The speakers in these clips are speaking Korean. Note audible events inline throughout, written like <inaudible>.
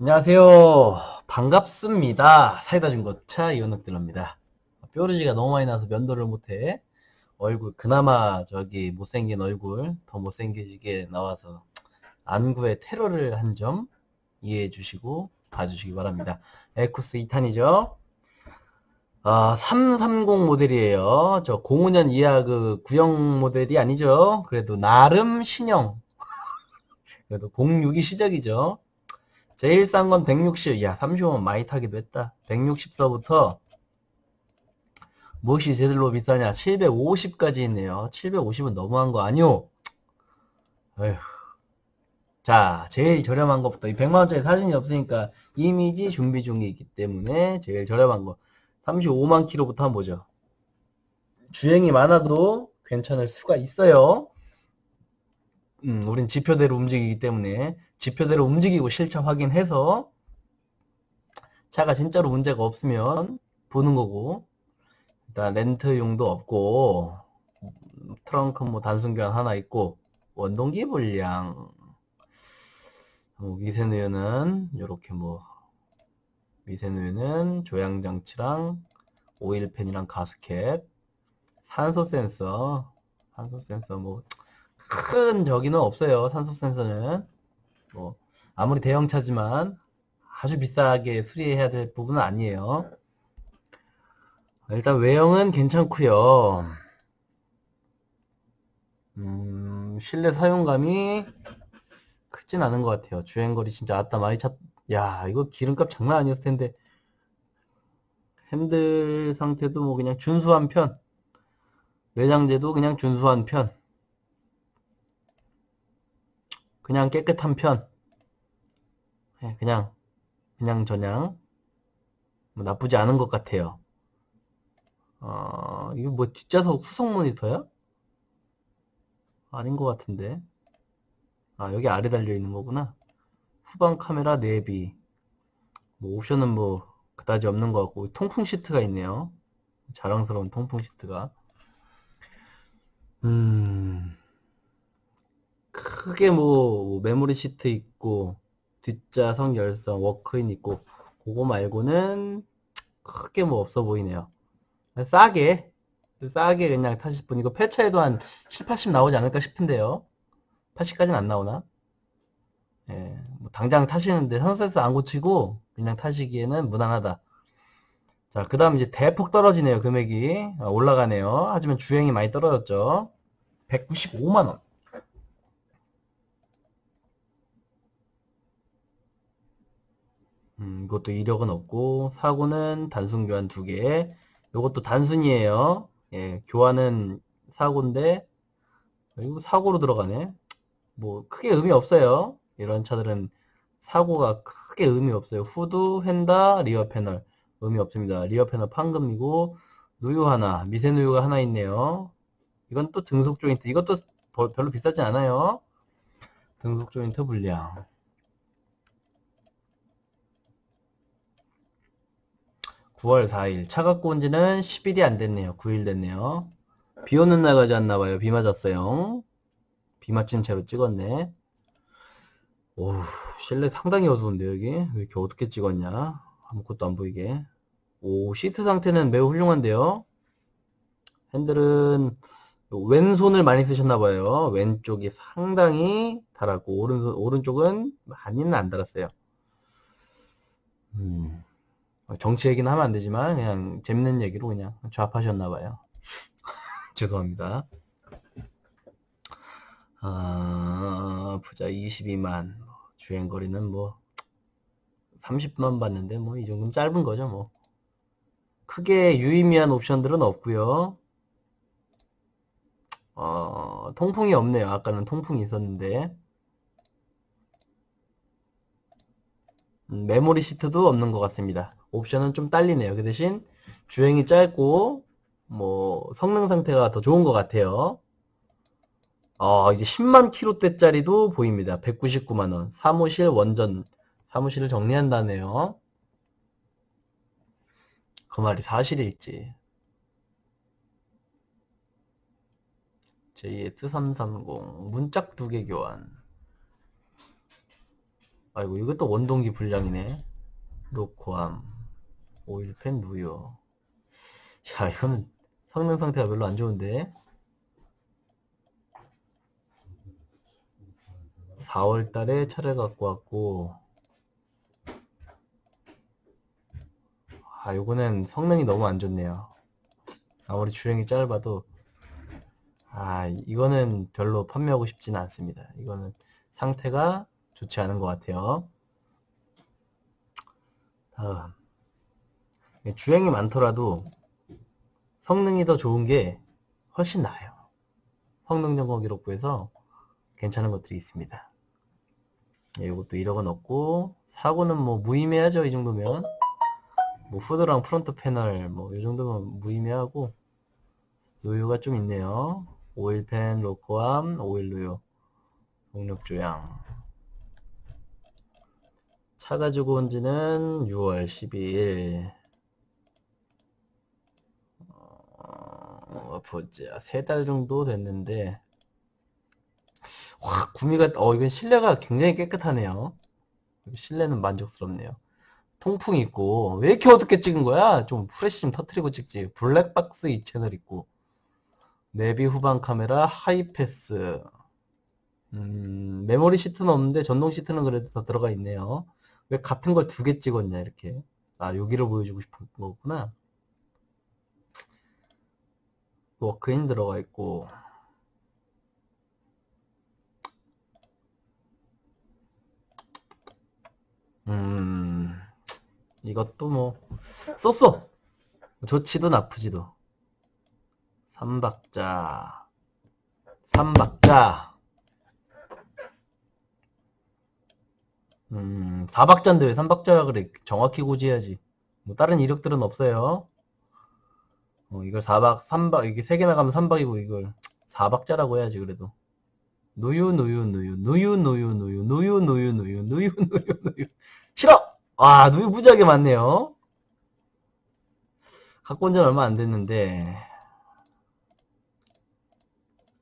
안녕하세요. 반갑습니다. 사이다 중고차 이원욱들입니다. 뾰루지가 너무 많이 나서 면도를 못해. 얼굴, 그나마 저기 못생긴 얼굴, 더 못생기게 나와서 안구에 테러를 한 점 이해해 주시고 봐주시기 바랍니다. 에쿠스 2탄이죠. 아, 330 모델이에요. 저 05년 이하 그 구형 모델이 아니죠. 그래도 나름 신형. 그래도 06이 시작이죠. 제일 싼 건 160. 야, 30원 많이 타기도 했다. 160서부터 무엇이 제일로 비싸냐? 750까지 있네요. 750은 너무한 거 아니오? 에휴. 자, 제일 저렴한 것부터 이 100만원짜리 사진이 없으니까 이미지 준비 중이기 때문에 제일 저렴한 거 35만 킬로부터 한번 보죠. 주행이 많아도 괜찮을 수가 있어요. 음, 우린 지표대로 움직이기 때문에 지표대로 움직이고 실차 확인해서 차가 진짜로 문제가 없으면 보는 거고 일단 렌트용도 없고 트렁크 뭐 단순 교환 하나 있고 원동기 불량. 뭐 미세누 유는 이렇게 뭐 미세누 유는 조향 장치랑 오일팬이랑 가스켓 산소 센서. 산소 센서 뭐 큰 저기는 없어요 산소 센서는 뭐 아무리 대형차지만 아주 비싸게 수리해야 될 부분은 아니에요. 일단 외형은 괜찮고요. 음, 실내 사용감이 크진 않은 것 같아요. 주행거리 진짜 아따 많이 찼... 야 이거 기름값 장난 아니었을 텐데. 핸들 상태도 뭐 그냥 준수한 편. 내장재도 그냥 준수한 편 그냥 깨끗한 편. 예, 그냥 그냥 저냥 뭐 나쁘지 않은 것 같아요. 어, 이거 뭐 뒷좌석 후속 모니터야? 아닌 것 같은데. 아 여기 아래 달려 있는 거구나. 후방 카메라 내비. 뭐 옵션은 뭐 그다지 없는 것 같고 통풍 시트가 있네요. 자랑스러운 통풍 시트가. 음 크게 뭐 메모리 시트 있고 뒷좌석 열선 워크인 있고 그거 말고는 크게 뭐 없어 보이네요 싸게 싸게 그냥 타실 분 이거 폐차에도 한 7, 80 나오지 않을까 싶은데요 80까지는 안 나오나? 예, 뭐 당장 타시는데 선셋스 안 고치고 그냥 타시기에는 무난하다. 자, 그 다음 이제 대폭 떨어지네요, 금액이. 아, 올라가네요. 하지만 주행이 많이 떨어졌죠. 195만원. 음, 이것도 이력은 없고, 사고는 단순 교환 두 개. 이것도 단순이에요. 예, 교환은 사고인데, 이거 사고로 들어가네. 뭐, 크게 의미 없어요. 이런 차들은 사고가 크게 의미 없어요. 후드, 휀다, 리어 패널. 의미 없습니다. 리어 패널 판금이고, 누유 하나, 미세 누유가 하나 있네요. 이건 또 등속 조인트. 이것도 별로 비싸지 않아요. 등속 조인트 불량. (9월 4일) 차 갖고 온 지는 10일이 안 됐네요. 9일 됐네요. 비 오는 날 가지 않나 봐요. 비 맞았어요. 비 맞힌 채로 찍었네. 오 실내 상당히 어두운데 여기? 왜 이렇게 어둡게 찍었냐? 아무것도 안 보이게. 오 시트 상태는 매우 훌륭한데요? 핸들은 왼손을 많이 쓰셨나 봐요. 왼쪽이 상당히 달았고 오른손, 오른쪽은 많이는 안 달았어요. 음. 정치 얘기는 하면 안 되지만 그냥 재밌는 얘기로 그냥 좌파셨나 봐요. <laughs> 죄송합니다. 아, 부자 22만 주행 거리는 뭐 30만 봤는데 뭐 이 정도면 짧은 거죠 뭐. 크게 유의미한 옵션들은 없고요. 어, 통풍이 없네요. 아까는 통풍이 있었는데 음, 메모리 시트도 없는 것 같습니다. 옵션은 좀 딸리네요. 그 대신 주행이 짧고 뭐 성능 상태가 더 좋은 것 같아요. 어, 이제 10만 킬로대짜리도 보입니다. 199만 원. 사무실 원전, 사무실을 정리한다네요. 그 말이 사실일지. JS330 문짝 두 개 교환. 아이고 이것도 원동기 불량이네 로코암 오일팬 누유 야 이거는 성능 상태가 별로 안 좋은데? 4월 달에 차를 갖고 왔고 아 요거는 성능이 너무 안 좋네요. 아무리 주행이 짧아도 아 이거는 별로 판매하고 싶지는 않습니다. 이거는 상태가 좋지 않은 것 같아요. 다음 주행이 많더라도 성능이 더 좋은 게 훨씬 나아요. 성능 점검 기록부에서 괜찮은 것들이 있습니다. 예, 이것도 1억원 넣고 사고는 뭐 무의미하죠 이 정도면. 뭐 후드랑 프론트 패널 뭐 이 정도면 무의미하고 노유가 좀 있네요. 오일팬 로코암 오일 노유 동력 조향. 차 가지고 온 지는 6월 12일 어, 보자 세 달 정도 됐는데 와 구미가 어 이건 실내가 굉장히 깨끗하네요. 실내는 만족스럽네요. 통풍이 있고. 왜 이렇게 어둡게 찍은 거야? 좀 프레시 좀 터트리고 찍지. 블랙박스 이 채널 있고. 내비 후방 카메라 하이패스. 음, 메모리 시트는 없는데 전동 시트는 그래도 더 들어가 있네요. 왜 같은 걸 두 개 찍었냐 이렇게. 아 여기를 보여주고 싶은 거구나 워크인 들어가 있고. 음 이것도 뭐 쏘쏘 좋지도 나쁘지도. 삼박자. 삼박자. 음 4박자인데 왜 삼박자라 그래? 정확히 고지해야지. 뭐 다른 이력들은 없어요 어, 이걸 4박 3박 이게 3개나 가면 3박이고 이걸 4박자라고 해야지 그래도 누유 누유 누유 누유 누유 누유 누유 누유 누유 누유 누유 누유 싫어! 아 누유 무지하게 많네요 갖고 온지 얼마 안 됐는데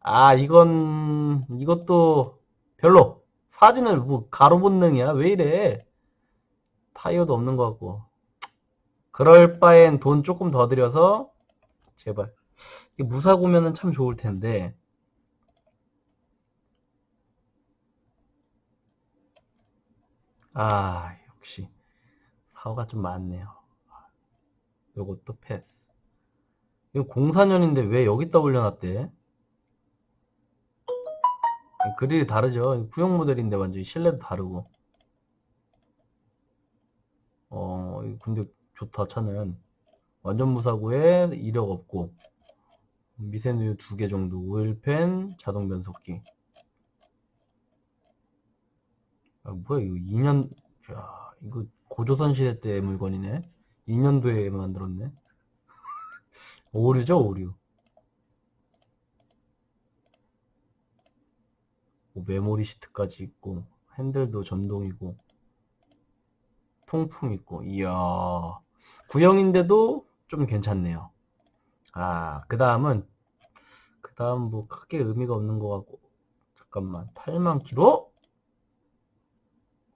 아 이건 이것도 별로 사진을 뭐 가로 본능이야 왜 이래 타이어도 없는 것 같고 그럴 바엔 돈 조금 더 들여서 제발. 무사고면은 참 좋을 텐데. 아 역시. 사고가 좀 많네요. 요것도 패스. 이거 04년인데 왜 여기다 올려놨대 그릴이 다르죠. 구형 모델인데 완전히 실내도 다르고. 어 근데 좋다 차는 완전 무사고에 이력 없고 미세누유 두 개 정도 오일팬 자동 변속기. 아 뭐야 이거 2년 야 이거 고조선 시대 때 물건이네. 2년도에 만들었네. <laughs> 오류죠 오류 뭐 메모리 시트까지 있고 핸들도 전동이고 통풍 있고. 이야 구형인데도 좀 괜찮네요. 아 그 다음은 그 다음 뭐 크게 의미가 없는 것 같고 잠깐만. 8만 킬로?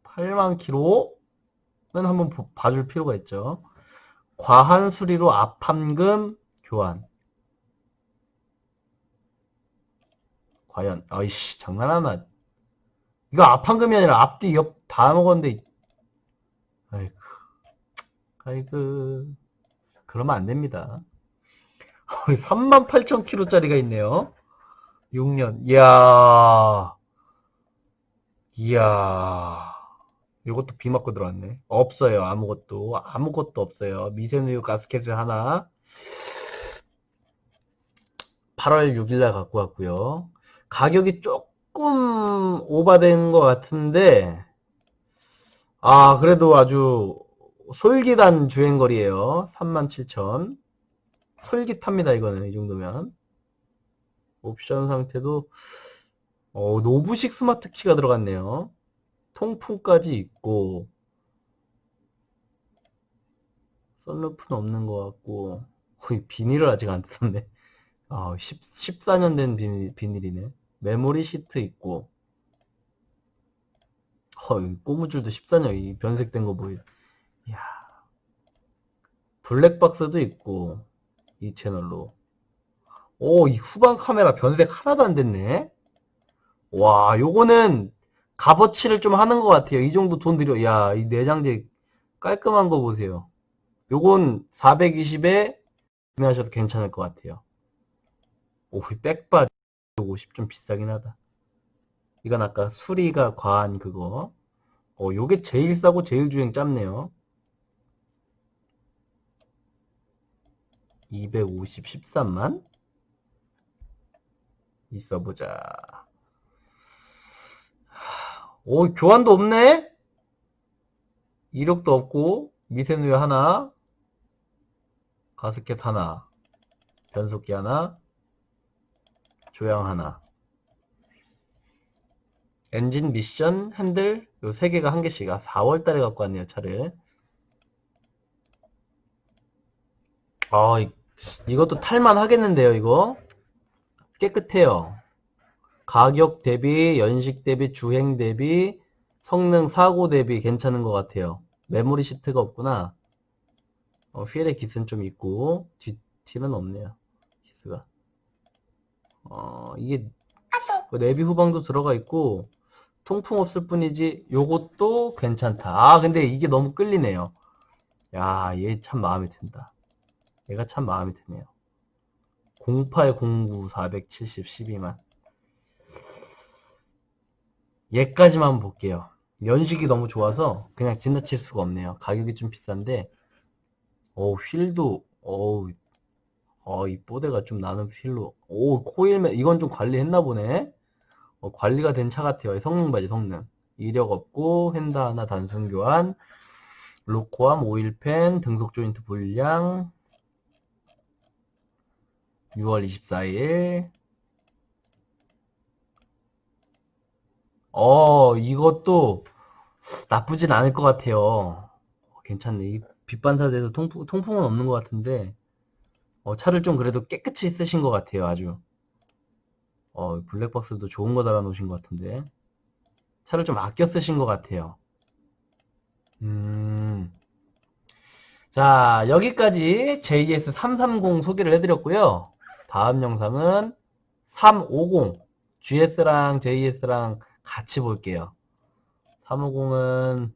8만 킬로는 한번 보- 봐줄 필요가 있죠. 과한 수리로 앞함금 교환. 과연 아이씨 장난하나 이거 앞함금이 아니라 앞뒤 옆 다 먹었는데 아이고 아이고 그러면 안 됩니다. <laughs> 38,000km짜리가 있네요. 6년. 이야. 이야. 이것도 비 맞고 들어왔네. 없어요. 아무것도. 아무것도 없어요. 미세누유 가스켓을 하나. 8월 6일날 갖고 왔고요. 가격이 조금 오바된 것 같은데 아 그래도 아주 솔깃한 주행거리에요. 37,000 솔깃합니다 이거는 이 정도면. 옵션 상태도 어, 노브식 스마트 키가 들어갔네요. 통풍까지 있고 썬루프는 없는 것 같고 거의 비닐을 아직 안 뜯었네. 아, 10, 14년 된 비닐, 비닐이네. 메모리 시트 있고. 어, 이 꼬무줄도 14년 이 변색된 거 보여. 이야. 블랙박스도 있고 이 채널로. 오, 이 후방 카메라 변색 하나도 안 됐네. 와, 요거는 값어치를 좀 하는 것 같아요. 이 정도 돈 들여. 야, 이 내장재 깔끔한 거 보세요. 요건 420에 구매하셔도 괜찮을 것 같아요. 오, 이 백바 50 좀 비싸긴 하다. 이건 아까 수리가 과한 그거. 어, 요게 제일 싸고 제일 주행 짧네요. 250, 13만? 있어 보자. 오, 교환도 없네? 이력도 없고, 미세누유 하나, 가스켓 하나, 변속기 하나, 조향 하나. 엔진, 미션, 핸들, 요 세 개가 한 개씩. 아, 4월 달에 갖고 왔네요, 차를. 아, 이- 이것도 탈만 하겠는데요, 이거? 깨끗해요. 가격 대비, 연식 대비, 주행 대비, 성능 사고 대비 괜찮은 것 같아요. 메모리 시트가 없구나. 어, 휠의 기스는 좀 있고, 뒤티는 없네요. 기스가. 어, 이게, 그 내비 후방도 들어가 있고, 통풍 없을 뿐이지, 요것도 괜찮다. 아, 근데 이게 너무 끌리네요. 야, 얘 참 마음에 든다. 얘가 참 마음에 드네요. 0809 470 12만. 얘까지만 볼게요. 연식이 너무 좋아서 그냥 지나칠 수가 없네요. 가격이 좀 비싼데, 오, 휠도, 어우, 어, 이 뽀대가 좀 나는 휠로, 오, 코일맨, 이건 좀 관리했나 보네? 어, 관리가 된 차 같아요. 성능 바지, 성능. 이력 없고, 휀다 하나 단순 교환, 로코암, 오일팬, 등속 조인트 불량, 6월 24일. 어, 이것도 나쁘진 않을 것 같아요. 어, 괜찮네. 이 빛반사돼서 통풍, 통풍은 없는 것 같은데, 어, 차를 좀 그래도 깨끗이 쓰신 것 같아요, 아주. 어, 블랙박스도 좋은 거 달아놓으신 것 같은데. 차를 좀 아껴 쓰신 것 같아요. 음. 자, 여기까지 JS330 소개를 해드렸고요. 다음 영상은 350 GS랑 JS랑 같이 볼게요. 350은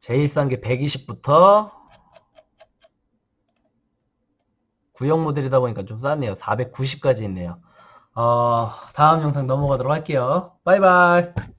제일 싼 게 120부터 구형 모델이다 보니까 좀 쌌네요. 490까지 있네요. 어, 다음 영상 넘어가도록 할게요. 바이바이.